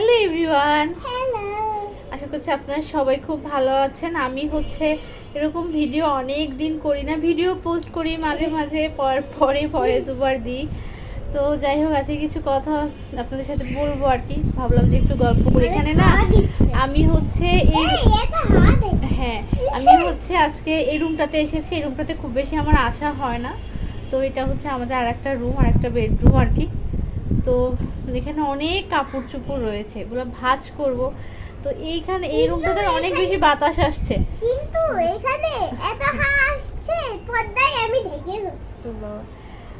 Hello everyone. আশা করছি আপনারা সবাই খুব ভালো আছেন। আমি হচ্ছে এরকম ভিডিও অনেক দিন করি না ভিডিও পোস্ট করি মাঝে মাঝে পর- পরে পরে দুবার দিই। তো যাই হোক আজকে কিছু কথা আপনাদের সাথে বলব আর কি। ভাবলাম যে একটু গল্প করি এখানে না? আমি হচ্ছে এই হ্যাঁ আমি হচ্ছে আজকে এই রুমটাতে এসেছি। এই রুমটাতে খুব বেশি আমার আশা হয় না। তো এটা হচ্ছে আমাদের আর একটা রুম আর একটা বেডরুম আর কি। তো এখানে অনেক কাপড় চোপড় রয়েছে এগুলো ভাঁজ করব। তো এইখানে এই রুমটাতে অনেক বেশি বাতাস আসছে। কিন্তু এখানে এত হাসছে পর্দায় আমি ঢেকে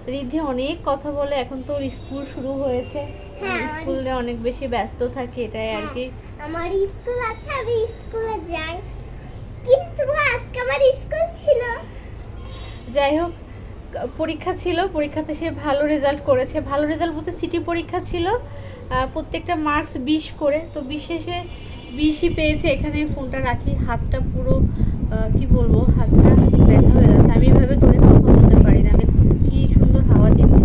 রিদ্ধি অনেক কথা বলে এখন তো ওর স্কুল শুরু হয়েছে। হ্যাঁ, স্কুলে অনেক বেশি ব্যস্ত থাকে এটাই আর কি। আমার স্কুল আছে আমি স্কুলে যাই। কিন্তু আজকে আমার স্কুল ছিল। যাই হোক পরীক্ষা ছিল, পরীক্ষাতে সে ভালো রেজাল্ট করেছে। ভালো রেজাল্ট বলতে সিটি পরীক্ষা ছিল প্রত্যেকটা মার্কস বিশ করে। তো বিশেষে বিশই পেয়েছে। এখানে ফোনটা রাখি, হাতটা পুরো কি বলব, হাতটা ব্যথা হয়ে যাচ্ছে। আমি এভাবে ধরে কথা বলতে পারি না। কি সুন্দর হাওয়া দিচ্ছে।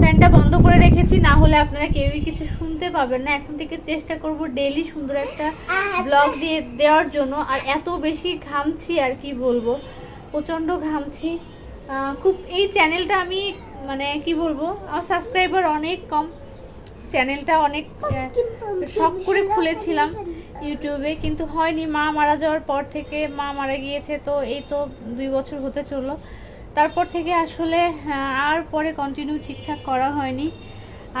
ফ্যানটা বন্ধ করে রেখেছি, না হলে আপনারা কেউই কিছু শুনতে পাবেন না। এখন থেকে চেষ্টা করব ডেইলি সুন্দর একটা ব্লগ দিয়ে দেওয়ার জন্য। আর এত বেশি ঘামছি আর কি বলব। প্রচণ্ড ঘামছি। খুব এই চ্যানেলটা আমি মানে কি বলব আমার সাবস্ক্রাইবার অনেক কম। চ্যানেলটা অনেক শখ করে খুলেছিলাম ইউটিউবে কিন্তু হয়নি মা মারা যাওয়ার পর থেকে মা মারা গিয়েছে তো এই তো দুই বছর হতে চলল। তারপর থেকে আসলে আর পরে কন্টিনিউ ঠিকঠাক করা হয়নি।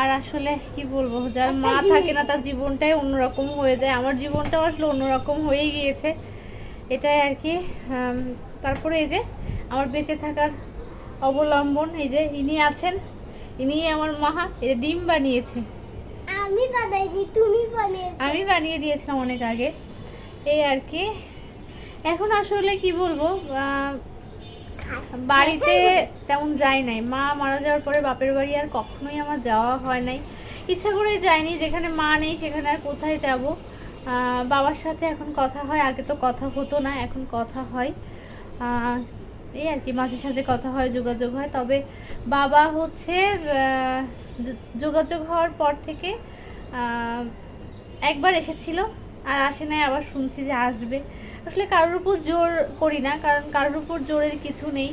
আর আসলে কি বলব যার মা থাকে না তার জীবনটাই অন্যরকম হয়ে যায়। আমার জীবনটাও আসলে অন্যরকম হয়ে গিয়েছে। এটাই আর কি তারপরে এই যে আমার বেঁচে থাকার অবলম্বন এই যে ইনি আছেন ইনি আমার মাহা এই ডিম বানিয়েছে। আমি বানাইনি তুমি বানিয়েছো। আমি বানিয়ে দিয়েছিলাম অনেক আগে। এই আর কি। এখন আসলে কি বলব বাড়িতে তেমন যাই নাই। মা মারা যাওয়ার পরে বাপের বাড়ি আর কখনোই আমার যাওয়া হয় নাই। ইচ্ছা করে যাইনি যেখানে মা নেই সেখানে আর কোথায় যাব? বাবার সাথে এখন কথা হয় আগে তো কথা হতো না এখন কথা হয়। এই আর কি, মাঝে সাথে কথা হয়, যোগাযোগ হয়। তবে বাবা হচ্ছে যোগাযোগ হওয়ার পর থেকে একবার এসেছিল। আর আসে নাই, আবার শুনছি যে আসবে। আসলে কারোর উপর জোর করি না, কারণ কারোর উপর জোরের কিছু নেই।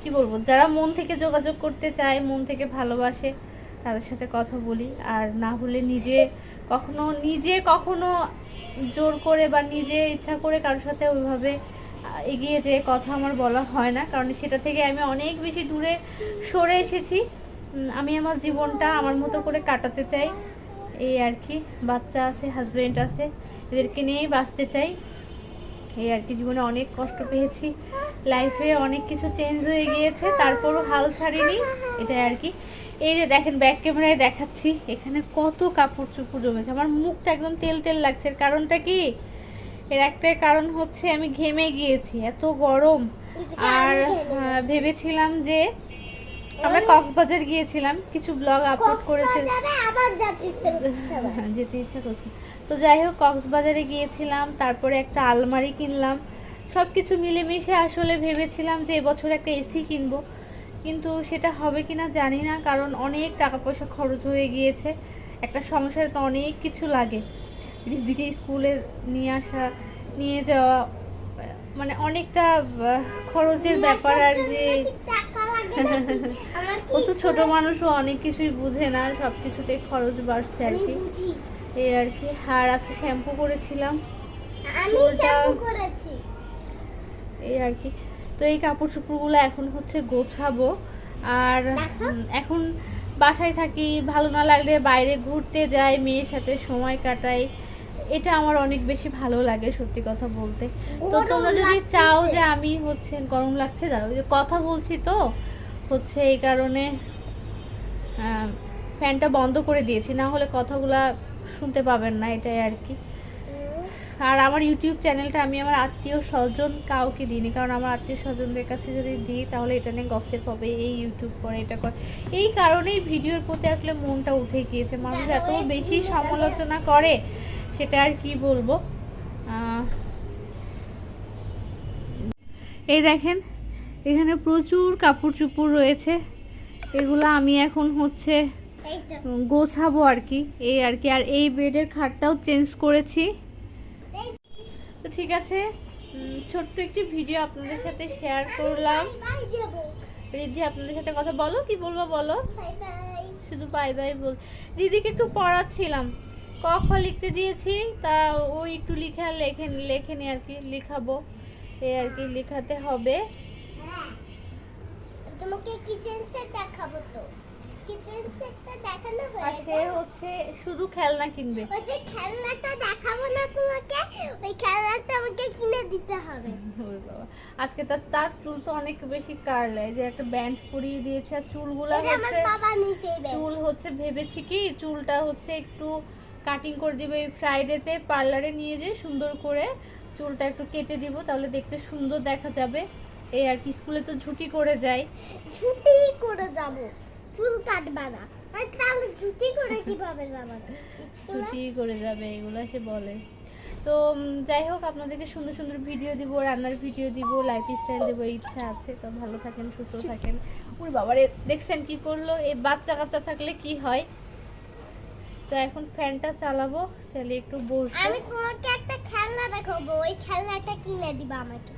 কি বলব, যারা মন থেকে যোগাযোগ করতে চায়, মন থেকে ভালোবাসে, তাদের সাথে কথা বলি। আর না হলে নিজে কখনো নিজে কখনো জোর করে বা নিজে ইচ্ছা করে কারোর সাথে ওইভাবে এগিয়ে যেয়ে কথা আমার বলা হয় না। কারণ সেটা থেকে আমি অনেক বেশি দূরে সরে এসেছি। আমি আমার জীবনটা আমার মতো করে কাটাতে চাই। এই আর কি। বাচ্চা আছে হাজবেন্ড আছে, এদেরকে নিয়েই বাঁচতে চাই। এই আর কি, জীবনে অনেক কষ্ট পেয়েছি। লাইফে অনেক কিছু চেঞ্জ হয়ে গিয়েছে, তারপরও হাল ছাড়িনি। এটাই আর কি। এই যে দেখেন ব্যাক ক্যামেরায় দেখাচ্ছি এখানে কত কাপড় চুপড় জমেছে। আমার মুখটা একদম তেল তেল লাগছে। এর কারণটা কি? এর একটাই কারণ হচ্ছে আমি ঘেমে গিয়েছি এত গরম। আর ভেবেছিলাম যে আমরা কক্সবাজার গিয়েছিলাম কিছু ব্লগ আপলোড করেছে। যেতে ইচ্ছে। হ্যাঁ, যেতে ইচ্ছা করছে। তো যাই হোক কক্সবাজারে গিয়েছিলাম তারপরে একটা আলমারি কিনলাম। সব কিছু মিলেমিশে আসলে ভেবেছিলাম যে এবছর একটা এসি কিনবো। কিন্তু সেটা হবে কি না জানি না কারণ অনেক টাকা পয়সা খরচ হয়ে গিয়েছে। একটা সংসারে তো অনেক কিছু লাগে। দিদিকে স্কুলে নিয়ে আসা নিয়ে যাওয়া মানে অনেকটা খরচের ব্যাপার আর যে কি। ও তো ছোট মানুষও অনেক কিছুই বুঝে না সব কিছুতে খরচ বাড়ছে আর কি। এই আর কি। আর আছে শ্যাম্পু করেছিলাম। এই আর কি। তো এই কাপড় চোপড়গুলো এখন হচ্ছে গোছাবো। আর এখন বাসায় থাকি ভালো না লাগলে বাইরে ঘুরতে যাই মেয়ের সাথে সময় কাটাই। এটা আমার অনেক বেশি ভালো লাগে সত্যি কথা বলতে। তো তোমরা যদি চাও যে আমি হচ্ছে গরম লাগছে দাঁড়াও যে কথা বলছি তো হচ্ছে এই কারণে ফ্যানটা বন্ধ করে দিয়েছি। না হলে কথাগুলা শুনতে পাবেন না এটাই আর কি। আর আমার ইউটিউব চ্যানেলটা আমি আমার আত্মীয় স্বজন কাউকে দিইনি। কারণ আমার আত্মীয় স্বজনদের কাছে যদি দিই তাহলে এটা নিয়ে গসেপ হবে এই ইউটিউব করে এটা করে। এই কারণেই ভিডিওর প্রতি আসলে মনটা উঠে গিয়েছে। মানুষ এত বেশি সমালোচনা করে সেটা আর কি বলব? এই দেখেন এখানে প্রচুর কাপড় চুপড় রয়েছে। এগুলো আমি এখন হচ্ছে গোছাবো আর কি। এই আর কি। আর এই বেডের খাটটাও চেঞ্জ করেছি। ঠিক আছে? ছোট্ট একটি ভিডিও আপনাদের সাথে শেয়ার করলাম। রিদ্ধি, আপনাদের সাথে কথা বলো, কি বলব বলো? শুধু বাই বাই বল দিদিকে একটু পড়াচ্ছিলাম। ক, খ লিখতে দিয়েছি, তা ওই একটু লিখে লেখে লেখে লেখেনি আর কি, লিখাবো। এই আর কি, লেখাতে হবে। হ্যাঁ তোমাকে কিচেন সেট দেখাবো তো। কিচেন সেটটা দেখানো আর হয়ে সে হচ্ছে শুধু খেলনা কিনবে। ওই যে খেলনাটা দেখাবো না তোমাকে ওই খেলনাটা আমাকে কিনে দিতে হবে। ওরে বাবা। আজকে তার তার চুল তো অনেক বেশি কারলে যে একটা ব্যান্ড করিয়ে দিয়েছে আর চুলগুলা হচ্ছে বাবা নিছে চুল হচ্ছে ভেবেছি কি চুলটা হচ্ছে একটু কাটিং করে দিবে এই ফ্রাইডেতে পার্লারে নিয়ে যেয়ে সুন্দর করে চুলটা একটু কেটে দিব তাহলে দেখতে সুন্দর দেখা যাবে। এই আর কি স্কুলে তো ছুটি করে যায় ছুটি করে যাব। চুল কাটবা না। তাহলে ছুটি করে কীভাবে যাবা ছুটি করে যাবে এগুলো সে বলে। তো যাই হোক আপনাদেরকে সুন্দর সুন্দর ভিডিও দিব রান্নার ভিডিও দিব লাইফ স্টাইল দেবো ইচ্ছা আছে তো ভালো থাকেন সুস্থ থাকেন। ওই বাবারে দেখছেন কি করল? এই বাচ্চা কাচ্চা থাকলে কি হয়? তো এখন ফ্যানটা চালাবো চালিয়ে একটু বসবো। আমি তোমাকে একটা খেলনা দেখাবো ওই খেলনাটা কিনে দিবা আমাকে।